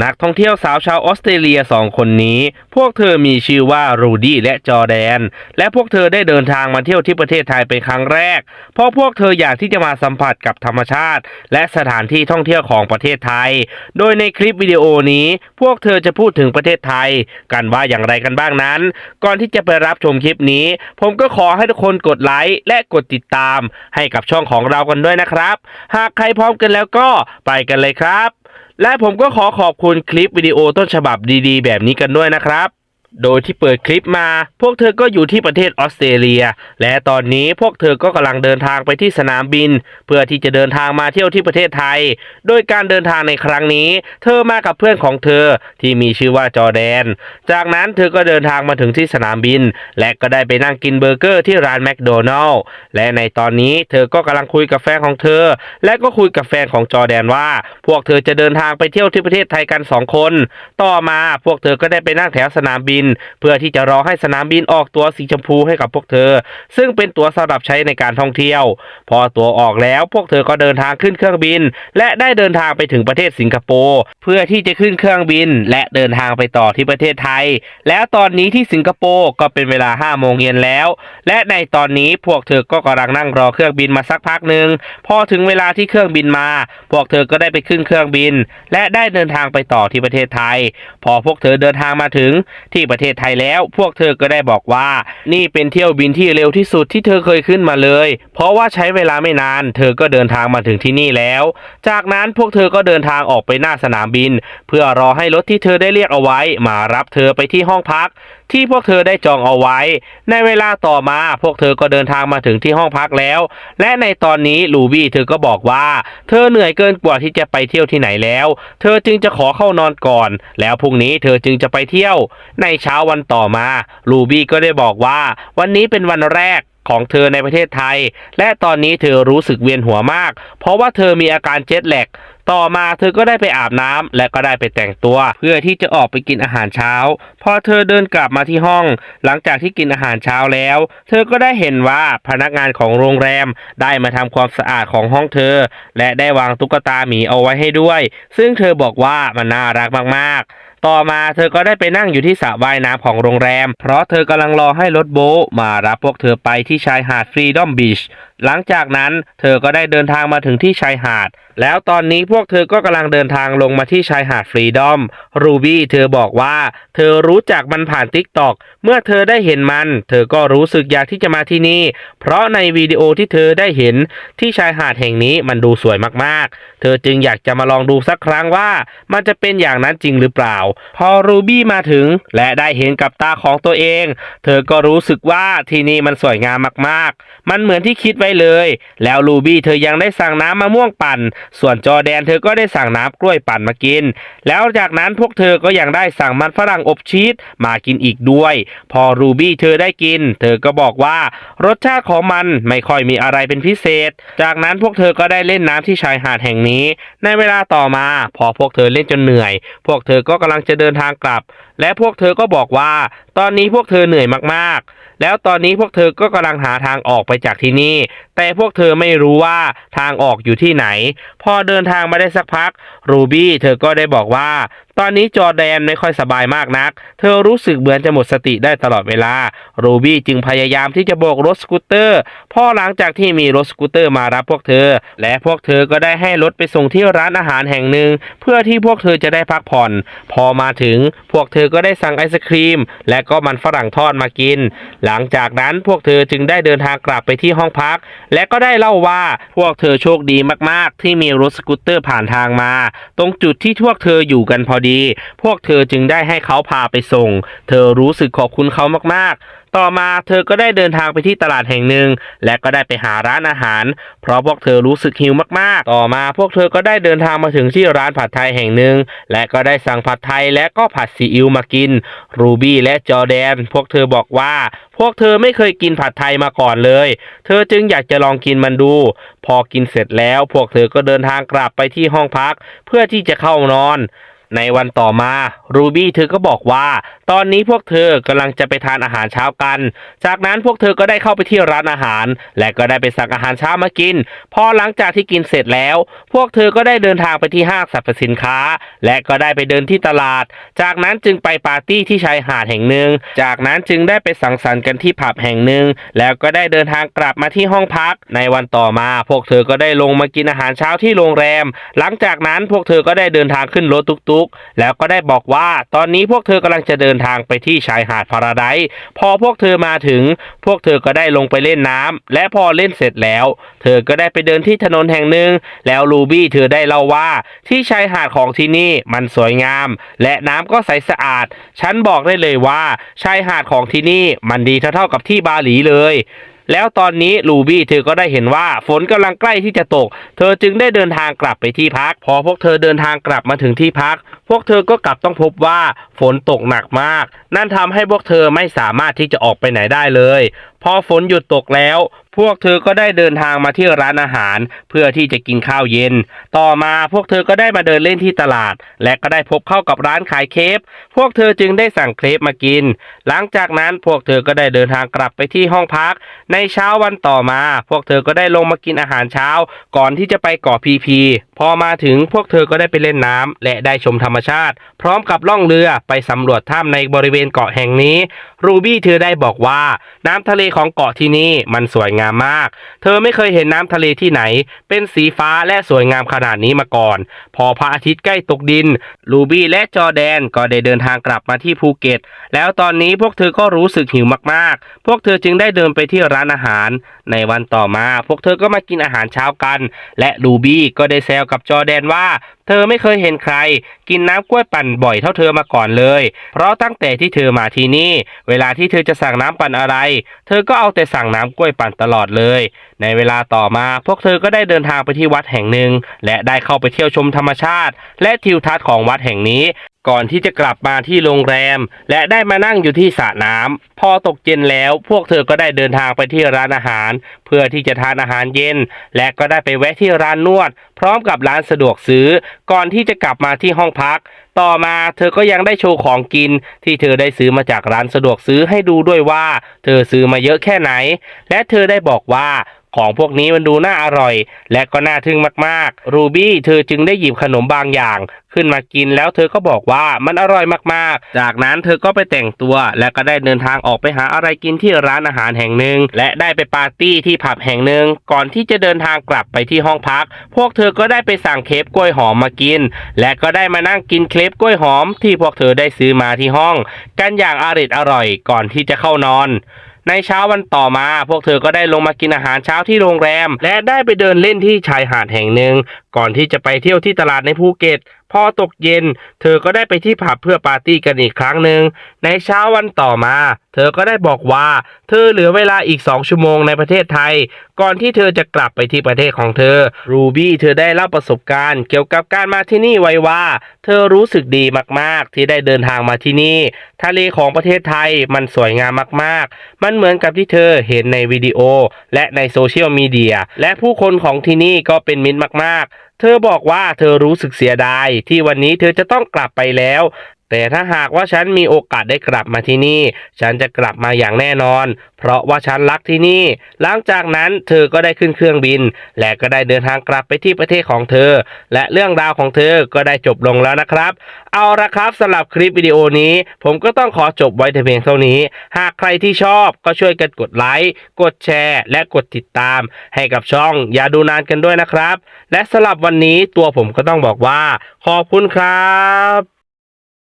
นักท่องเที่ยวสาวชาวออสเตรเลียสองคนนี้ พวกเธอมีชื่อว่ารูดี้และจอแดน และพวกเธอได้เดินทางมาเที่ยวที่ประเทศไทยเป็นครั้งแรก เพราะพวกเธออยากที่จะมาสัมผัสกับธรรมชาติ และสถานที่ท่องเที่ยวของประเทศไทย โดยในคลิปวิดีโอนี้ พวกเธอจะพูดถึงประเทศไทย กันว่าอย่างไรกันบ้างนั้น ก่อนที่จะไปรับชมคลิปนี้ ผมก็ขอให้ทุกคนกดไลค์และกดติดตาม ให้กับช่องของเรากันด้วยนะครับ หากใครพร้อมกันแล้วก็ไปกันเลยครับ และผมก็ขอขอบคุณคลิปวิดีโอต้นฉบับดีๆ แบบนี้กันด้วยนะครับ โดยที่เปิดคลิปมา พวกเธอก็อยู่ที่ประเทศออสเตรเลีย และตอนนี้พวกเธอก็กำลังเดินทางไปที่สนามบิน เพื่อที่จะเดินทางมาเที่ยวที่ประเทศไทย โดยการเดินทางในครั้งนี้ เธอมากับเพื่อนของเธอที่มีชื่อว่าจอแดน จากนั้นเธอก็เดินทางมาถึงที่สนามบิน และก็ได้ไปนั่งกินเบอร์เกอร์ที่ร้านแมคโดนัลล์และในตอนนี้เธอก็กำลังคุยกับแฟนของเธอ และก็คุยกับแฟนของจอแดนว่า พวกเธอจะเดินทางไปเที่ยวที่ประเทศไทยกันสองคน ต่อมาพวกเธอก็ได้ไปนั่งแถวสนามบินเพื่อที่จะรอให้สนามบินออกตั๋วสีชมพูให้กับพวกเธอ ซึ่งเป็นตั๋วสำหรับใช้ในการท่องเที่ยว พอตั๋วออกแล้วพวกเธอก็เดินทางขึ้นเครื่องบิน และได้เดินทางไปถึงประเทศสิงคโปร์เพื่อที่จะขึ้นเครื่องบิน และเดินทางไปต่อที่ประเทศไทย แล้วตอนนี้ที่สิงคโปร์ก็เป็นเวลา5โมงเย็นแล้ว และในตอนนี้พวกเธอก็กำลังนั่งรอเครื่องบินมาสักพักหนึ่งพอถึงเวลาที่เครื่องบินมา พวกเธอก็ได้ไปขึ้นเครื่องบิน และได้เดินทางไปต่อที่ประเทศไทย พอพวกเธอเดินทางมาถึงที่ประเทศไทยแล้ว พวกเธอก็ได้บอกว่า นี่เป็นเที่ยวบินที่เร็วที่สุดที่เธอเคยขึ้นมาเลย เพราะว่าใช้เวลาไม่นาน เธอก็เดินทางมาถึงที่นี่แล้ว จากนั้นพวกเธอก็เดินทางออกไปหน้าสนามบิน เพื่อรอให้รถที่เธอได้เรียกเอาไว้ มารับเธอไปที่ห้องพัก ที่พวกเธอได้จองเอาไว้ ในเวลาต่อมาพวกเธอก็เดินทางมาถึงที่ห้องพักแล้ว และในตอนนี้ลูบี้เธอก็บอกว่า เธอเหนื่อยเกินกว่าที่จะไปเที่ยวที่ไหนแล้ว เธอจึงจะขอเข้านอนก่อน แล้วพรุ่งนี้เธอจึงจะไปเที่ยวในเช้าวันต่อมา ลูบี้ก็ได้บอกว่า วันนี้เป็นวันแรกของเธอในประเทศไทย และตอนนี้เธอรู้สึกเวียนหัวมาก เพราะว่าเธอมีอาการเจ็ตแลกต่อมาเธอก็ได้ไปอาบน้ำและก็ได้ไปแต่งตัว เพื่อที่จะออกไปกินอาหารเช้า พอเธอเดินกลับมาที่ห้อง หลังจากที่กินอาหารเช้าแล้ว เธอก็ได้เห็นว่าพนักงานของโรงแรมได้มาทำความสะอาดของห้องเธอ และได้วางตุ๊กตาหมีเอาไว้ให้ด้วย ซึ่งเธอบอกว่ามันน่ารักมากๆ ต่อมาเธอก็ได้ไปนั่งอยู่ที่สระว่ายน้ำของโรงแรม เพราะเธอกำลังรอให้รถโบ๊ทมารับพวกเธอไปที่ชายหาดฟรีดอมบีช หลังจากนั้นเธอก็ได้เดินทางมาถึงที่ชายหาด แล้วตอนนี้พวกเธอก็กำลังเดินทางลงมาที่ชายหาดฟรีดอม รูบี้เธอบอกว่า เธอรู้จักมันผ่านทิกตอกเมื่อเธอได้เห็นมัน เธอก็รู้สึกอยากที่จะมาที่นี่ เพราะในวิดีโอที่เธอได้เห็นที่ชายหาดแห่งนี้มันดูสวยมากๆ เธอจึงอยากจะมาลองดูสักครั้งว่า มันจะเป็นอย่างนั้นจริงหรือเปล่า พอรูบี้มาถึงและได้เห็นกับตาของตัวเอง เธอก็รู้สึกว่าที่นี่มันสวยงามมากๆ มันเหมือนที่คิดไว้เลย แล้วรูบี้เธอยังได้สั่งน้ำมะม่วงปั่น ส่วนจอแดนเธอก็ได้สั่งน้ำกล้วยปั่นมากิน แล้วจากนั้นพวกเธอก็ยังได้สั่งมันฝรั่งอบชีสมากินอีกด้วย พอรูบี้เธอได้กิน เธอก็บอกว่ารสชาติของมันไม่ค่อยมีอะไรเป็นพิเศษ จากนั้นพวกเธอก็ได้เล่นน้ำที่ชายหาดแห่งนี้ ในเวลาต่อมา พอพวกเธอเล่นจนเหนื่อย พวกเธอก็กำลังจะเดินทางกลับ และพวกเธอก็บอกว่า ตอนนี้พวกเธอเหนื่อยมากๆ แล้วตอนนี้พวกเธอก็กำลังหาทางออกไปจากที่นี่ แต่พวกเธอไม่รู้ว่าทางออกอยู่ที่ไหน พอเดินทางมาได้สักพัก รูบี้เธอก็ได้บอกว่าตอนนี้จอแดนไม่ค่อยสบายมากนัก เธอรู้สึกเหมือนจะหมดสติได้ตลอดเวลา โรบี้จึงพยายามที่จะโบกรถสกูตเตอร์ พอหลังจากที่มีรถสกูตเตอร์มารับพวกเธอ และพวกเธอก็ได้ให้รถไปส่งที่ร้านอาหารแห่งหนึ่ง เพื่อที่พวกเธอจะได้พักผ่อน พอมาถึงพวกเธอก็ได้สั่งไอศครีม และก็มันฝรั่งทอดมากิน หลังจากนั้นพวกเธอจึงได้เดินทางกลับไปที่ห้องพัก และก็ได้เล่าว่าพวกเธอโชคดีมากๆ ที่มีรถสกูตเตอร์ผ่านทางมา ตรงจุดที่พวกเธออยู่กันพอดี พวกเธอจึงได้ให้เขาพาไปส่ง เธอรู้สึกขอบคุณเขามากๆ ต่อมาเธอก็ได้เดินทางไปที่ตลาดแห่งหนึ่ง และก็ได้ไปหาร้านอาหาร เพราะพวกเธอรู้สึกหิวมากๆ ต่อมาพวกเธอก็ได้เดินทางมาถึงที่ร้านผัดไทยแห่งหนึ่ง และก็ได้สั่งผัดไทยและก็ผัดซีอิ๊วมากิน รูบี้และจอแดน พวกเธอบอกว่า พวกเธอไม่เคยกินผัดไทยมาก่อนเลย เธอจึงอยากจะลองกินมันดู พอกินเสร็จแล้ว พวกเธอก็เดินทางกลับไปที่ห้องพัก เพื่อที่จะเข้านอน ในวันต่อมารูบี้เธอก็บอกว่า ตอนนี้พวกเธอกำลังจะไปทานอาหารเช้ากัน จากนั้นพวกเธอก็ได้เข้าไปที่ร้านอาหาร และก็ได้ไปสั่งอาหารเช้ามากิน พอหลังจากที่กินเสร็จแล้ว พวกเธอก็ได้เดินทางไปที่ห้างสรรพสินค้า และก็ได้ไปเดินที่ตลาด จากนั้นจึงไปปาร์ตี้ที่ชายหาดแห่งหนึ่ง จากนั้นจึงได้ไปสังสรรค์กันที่ผับแห่งหนึ่ง แล้วก็ได้เดินทางกลับมาที่ห้องพัก ในวันต่อมา พวกเธอก็ได้ลงมากินอาหารเช้าที่โรงแรม หลังจากนั้นพวกเธอก็ได้เดินทางขึ้นรถตุกๆแล้วก็ได้บอกว่าตอนนี้พวกเธอกำลังจะเดินทางไปที่ชายหาดพาราไดพอพวกเธอมาถึง พวกเธอก็ได้ลงไปเล่นน้ำและพอเล่นเสร็จแล้ว เธอก็ได้ไปเดินที่ถนนแห่งหนึ่ง แล้วลูบี้เธอได้เล่าว่าที่ชายหาดของที่นี่มันสวยงาม และน้ำก็ใสสะอาด ฉันบอกได้เลยว่าชายหาดของที่นี่มันดีเท่าๆกับที่บาหลีเลย แล้วตอนนี้ลูบี้เธอก็ได้เห็นว่าฝนกำลังใกล้ที่จะตก เธอจึงได้เดินทางกลับไปที่พัก พอพวกเธอเดินทางกลับมาถึงที่พัก พวกเธอก็กลับต้องพบว่าฝนตกหนักมาก นั่นทำให้พวกเธอไม่สามารถที่จะออกไปไหนได้เลย พอฝนหยุดตกแล้ว พวกเธอก็ได้เดินทางมาที่ร้านอาหาร เพื่อที่จะกินข้าวเย็น ต่อมาพวกเธอก็ได้มาเดินเล่นที่ตลาด และก็ได้พบเข้ากับร้านขายเคฟพวกเธอจึงได้สั่งเครปมากิน หลังจากนั้นพวกเธอก็ได้เดินทางกลับไปที่ห้องพัก ในเช้าวันต่อมา พวกเธอก็ได้ลงมากินอาหารเช้า ก่อนที่จะไปเกาะพีพีพอมาถึงพวกเธอก็ได้ไปเล่นน้ำและได้ชมธรรมชาติ พร้อมกับล่องเรือไปสำรวจถ้ำในบริเวณเกาะแห่งนี้ รูบี้เธอได้บอกว่าน้ำทะเลของเกาะที่นี่มันสวยงามมาก เธอไม่เคยเห็นน้ำทะเลที่ไหน เป็นสีฟ้าและสวยงามขนาดนี้มาก่อน พอพระอาทิตย์ใกล้ตกดิน ลูบี้และจอแดนก็ได้เดินทางกลับมาที่ภูเก็ต แล้วตอนนี้พวกเธอก็รู้สึกหิวมากๆ พวกเธอจึงได้เดินไปที่ร้านอาหาร ในวันต่อมา พวกเธอก็มากินอาหารเช้ากัน และลูบี้ก็ได้แซวกับจอแดนว่าเธอไม่เคยเห็นใคร กินน้ำกล้วยปั่นบ่อยเท่าเธอมาก่อนเลย เพราะตั้งแต่ที่เธอมาที่นี่ เวลาที่เธอจะสั่งน้ำปั่นอะไร เธอก็เอาแต่สั่งน้ำกล้วยปั่นตลอดเลย ในเวลาต่อมาพวกเธอก็ได้เดินทางไปที่วัดแห่งหนึ่ง และได้เข้าไปเที่ยวชมธรรมชาติ และทิวทัศน์ของวัดแห่งนี้ ก่อนที่จะกลับมาที่โรงแรม และได้มานั่งอยู่ที่สระน้ำพอตกเย็นแล้ว พวกเธอก็ได้เดินทางไปที่ร้านอาหาร เพื่อที่จะทานอาหารเย็น และก็ได้ไปแวะที่ร้านนวด พร้อมกับร้านสะดวกซื้อ ก่อนที่จะกลับมาที่ห้องพัก ต่อมาเธอก็ยังได้โชว์ของกินที่เธอได้ซื้อมาจากร้านสะดวกซื้อให้ดูด้วยว่า เธอซื้อมาเยอะแค่ไหน และเธอได้บอกว่า ของพวกนี้มันดูน่าอร่อย และก็น่าทึ่งมากๆ รูบี้เธอจึงได้หยิบขนมบางอย่าง ขึ้นมากินแล้วเธอก็บอกว่ามันอร่อยมากๆ จากนั้นเธอก็ไปแต่งตัว และก็ได้เดินทางออกไปหาอะไรกินที่ร้านอาหารแห่งหนึ่ง และได้ไปปาร์ตี้ที่ผับแห่งหนึ่ง ก่อนที่จะเดินทางกลับไปที่ห้องพัก พวกเธอก็ได้ไปสั่งเคปกล้วยหอมมากิน และก็ได้มานั่งกินเคปกล้วยหอม ที่พวกเธอได้ซื้อมาที่ห้อง กันอย่างอริดอร่อยก่อนที่จะเข้านอน ในเช้าวันต่อมา พวกเธอก็ได้ลงมากินอาหารเช้าที่โรงแรม และได้ไปเดินเล่นที่ชายหาดแห่งหนึ่ง ก่อนที่จะไปเที่ยวที่ตลาดในภูเก็ต พอตกเย็น เธอก็ได้ไปที่ผับเพื่อปาร์ตี้กันอีกครั้งหนึ่ง ในเช้าวันต่อมา เธอก็ได้บอกว่า เธอเหลือเวลาอีก2ชั่วโมงในประเทศไทย ก่อนที่เธอจะกลับไปที่ประเทศของเธอ รูบี้เธอได้เล่าประสบการณ์เกี่ยวกับการมาที่นี่ไว้ว่า เธอรู้สึกดีมากๆ ที่ได้เดินทางมาที่นี่ ทะเลของประเทศไทยมันสวยงามมากๆ มันเหมือนกับที่เธอเห็นในวิดีโอ และในโซเชียลมีเดียและผู้คนของที่นี่ก็เป็นมิตรมากๆ เธอบอกว่าเธอรู้สึกเสียดายที่วันนี้เธอจะต้องกลับไปแล้ว แต่ถ้าหากว่าฉันมีโอกาสได้กลับมาที่นี่ ฉันจะกลับมาอย่างแน่นอน เพราะว่าฉันรักที่นี่ หลังจากนั้นเธอก็ได้ขึ้นเครื่องบิน และก็ได้เดินทางกลับไปที่ประเทศของเธอ และเรื่องราวของเธอก็ได้จบลงแล้วนะครับ เอาละครับสำหรับคลิปวิดีโอนี้ ผมก็ต้องขอจบไว้แต่เพียงเท่านี้ หากใครที่ชอบก็ช่วยกันกดไลค์กดแชร์ และกดติดตาม ให้กับช่องอย่าดูนานกันด้วยนะครับ และสำหรับวันนี้ตัวผมก็ต้องบอกว่า ขอบคุณครับ